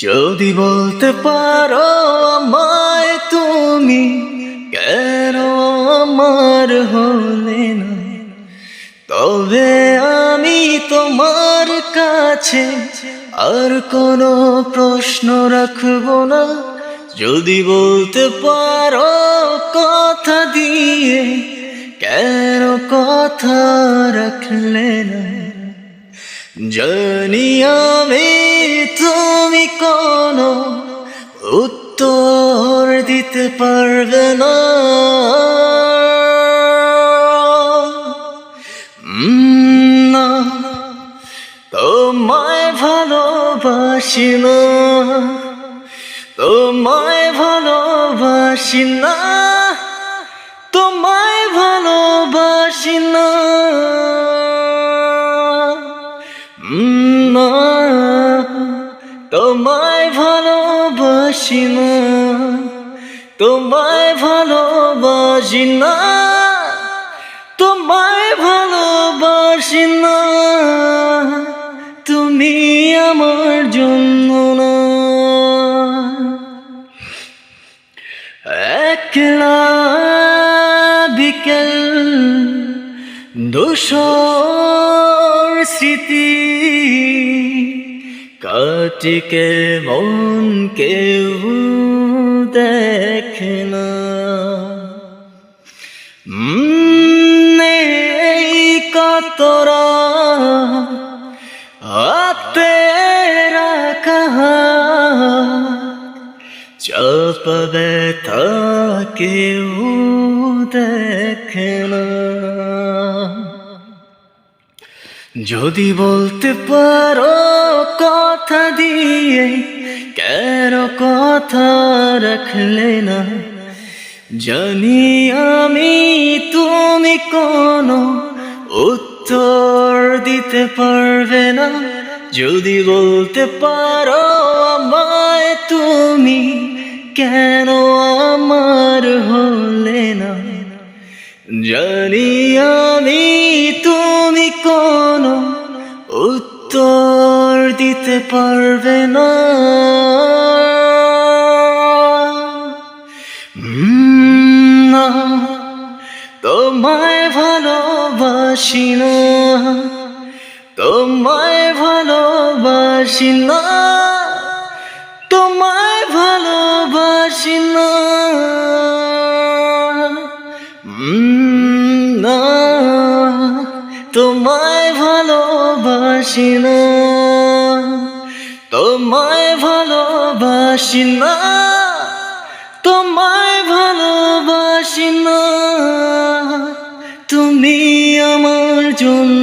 যদি বলতে পারো আমায় তুমি, কেন আমার হলে না? তবে আমি তোমার কাছে আর কোনো প্রশ্ন রাখব না। যদি বলতে পারো কথা দিয়ে, কেন কথা রাখলে না? জানি আমি তুমি দিতে পারবে না। তোমায় ভালোবাসি না। তোমায় ভালোবাসি না। তোমায় ভালোবাসি না, তোমায় ভালোবাসি না। তোমায় ভালোবাসি না, তোমায় ভালোবাসি না। তুমি আমার জন্য না। একলা বিকেল দোষর স্মৃতি কাটিকে মন কেউ দেখে না এই কতরা তেরা কাহা চাপ ব্যথা কেউ দেখে না যদি বলতে পারো কথা দিয়ে কেন কথা রাখলে না জানি আমি তুমি কোনো উত্তর দিতে পারবে না। যদি বলতে পারো আমায় তুমি, কেন আমার হলে না? জানি আমি তুমি কোনো উত্তর দিতে পারবে না। তোমায় ভালোবাসি না। তোমায় ভালোবাসি না। তোমায় ভালোবাসি না, তোমায় ভালোবাসি না। তোমায় ভালোবাসি না তোমায় ভালোবাসি না। তুমি আমার জন্য